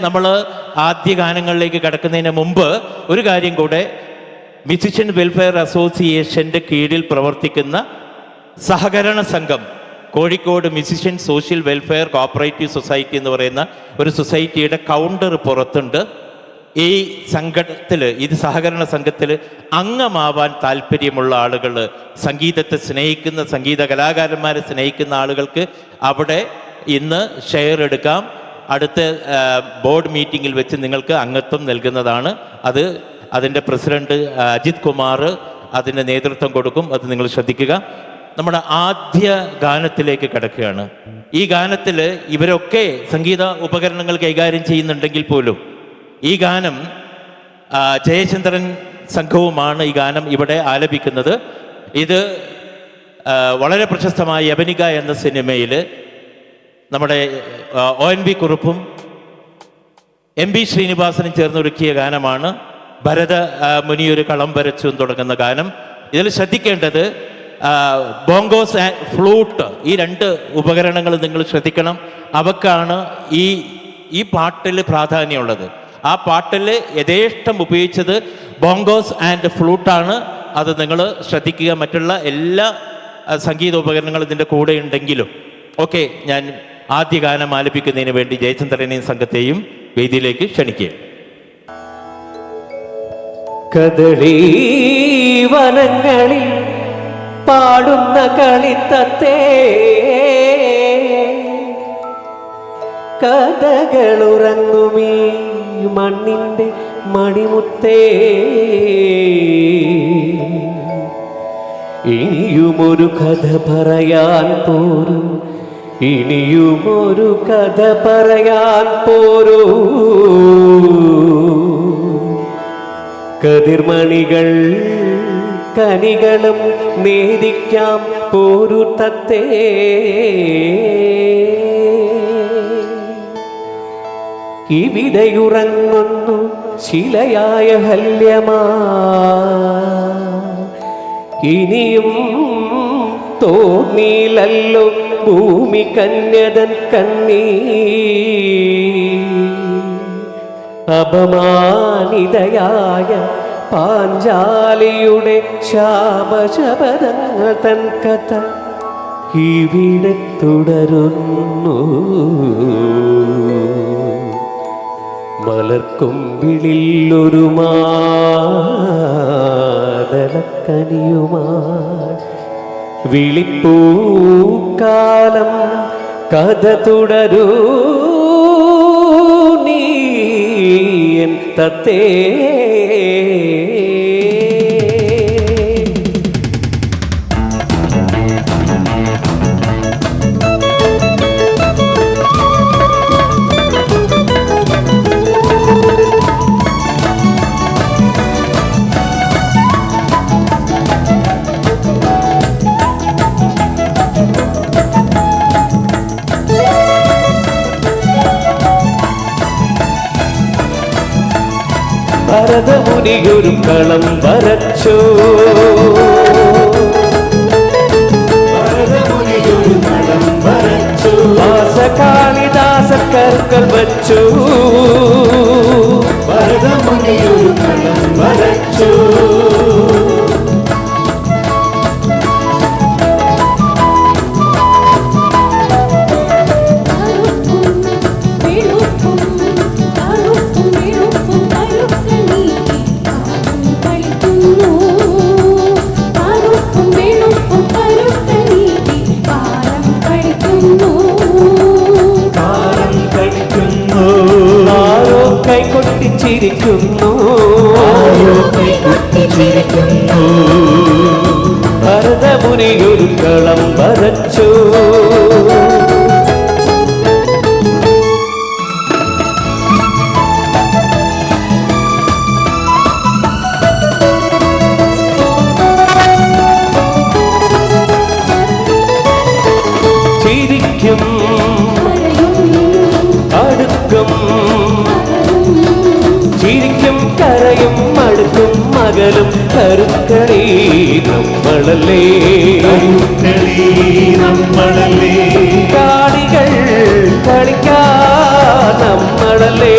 നമ്മൾ ആദ്യ ഗാനങ്ങളിലേക്ക് കടക്കുന്നതിന് മുമ്പ് ഒരു കാര്യം കൂടെ മ്യൂസിഷ്യൻ വെൽഫെയർ അസോസിയേഷന്റെ കീഴിൽ പ്രവർത്തിക്കുന്ന സഹകരണ സംഘം Kozhikode musician social welfare cooperative society എന്ന് പറയുന്ന ഒരു സൊസൈറ്റിയുടെ കൗണ്ടർ പുറത്തുണ്ട്. ഈ സംഘത്തിൽ ഇത് സഹകരണ സംഘത്തിൽ അംഗമാവാൻ താല്പര്യമുള്ള ആളുകൾ സംഗീതത്തെ സ്നേഹിക്കുന്ന സംഗീത കലാകാരന്മാരെ സ്നേഹിക്കുന്ന ആളുകൾക്ക് അവിടെ ഇന്ന് ഷെയർ എടുക്കാം. അടുത്ത ബോർഡ് മീറ്റിങ്ങിൽ വെച്ച് നിങ്ങൾക്ക് അംഗത്വം നൽകുന്നതാണ്. അത് അതിന്റെ പ്രസിഡന്റ് അജിത് കുമാർ അതിന്റെ നേതൃത്വം കൊടുക്കും. അത് നിങ്ങൾ ശ്രദ്ധിക്കുക. നമ്മുടെ ആദ്യ ഗാനത്തിലേക്ക് കിടക്കുകയാണ്. ഈ ഗാനത്തിൽ ഇവരൊക്കെ സംഗീത ഉപകരണങ്ങൾ കൈകാര്യം ചെയ്യുന്നുണ്ടെങ്കിൽ പോലും ഈ ഗാനം ജയചന്ദ്രൻ സംഘവുമാണ് ഈ ഗാനം ഇവിടെ ആലപിക്കുന്നത്. ഇത് വളരെ പ്രശസ്തമായ യവനിക എന്ന സിനിമയിൽ നമ്മുടെ ഒ എൻ വി കുറുപ്പും എം ബി ശ്രീനിവാസനും ചേർന്നൊരുക്കിയ ഗാനമാണ് ഭരത മുനിയൊരു കളം വരച്ചു തുടങ്ങുന്ന ഗാനം. ഇതിൽ ശ്രദ്ധിക്കേണ്ടത് ബോങ്കോസ് ആൻഡ് ഫ്ലൂട്ട് ഈ രണ്ട് ഉപകരണങ്ങൾ നിങ്ങൾ ശ്രദ്ധിക്കണം. അവക്കാണ് ഈ ഈ പാട്ടിൽ പ്രാധാന്യമുള്ളത്. ആ പാട്ടിൽ യഥേഷ്ടം ഉപയോഗിച്ചത് ബോങ്കോസ് ആൻഡ് ഫ്ലൂട്ടാണ്. അത് നിങ്ങൾ ശ്രദ്ധിക്കുക. മറ്റുള്ള എല്ലാ സംഗീത ഉപകരണങ്ങളും ഇതിന്റെ കൂടെ ഉണ്ടെങ്കിലും. ഓക്കെ ഞാൻ ആദ്യ ഗാനം ആലപിക്കുന്നതിന് വേണ്ടി ജയചന്ദ്രനെയും സംഘത്തെയും വേദിയിലേക്ക് ക്ഷണിക്കുക കദളീ വനങ്ങളിൽ പാടുന്ന കളിത്തത്തെ. കഥകളുറങ്ങുമീ മണ്ണിന്റെ മണിമുത്തേ. ഇനിയുമൊരു കഥ പറയാൻ പോരൂ. ഇനിയുമൊരു കഥ പറയാൻ പോരൂ. കതിർമണികൾ കനികളും നേദിക്കാം പോരു തത്തേ. ഇവിടെയുറങ്ങുന്നു ശിലയായ ഹല്യമാ. ഇനിയും തോന്നിയില്ലല്ലോ ഭൂമി കന്യതൻ കണ്ണീ. അപമാനിതയായ പാഞ്ചാലിയുടെ ശാപശപഥങ്ങൾ തൻ കഥ ഇവിടെ തുടരുന്നു. മലർക്കൊമ്പിളിൽ ഒരു മാതളക്കനിയുമായി വിളിപ്പൂക്കാലം കഥ തുടരൂ. നീ എൻ തത്തേ. ഭരതമുനിയൊരു കളം വരച്ചു? കാളിദാസ കർക്കൽ വച്ചു? ഭരതമുനിയൊരു കളം വരച്ചു? കൈകൊട്ടിച്ചിരിക്കുന്നു ഭരതമുനിയൊരു കളം വരച്ചു. ചിരിക്കും മകലും കരുക്കളി നമ്മളല്ലേ? നമ്മളല്ലേ? കാണികൾ കളിക്കാൻ നമ്മളല്ലേ?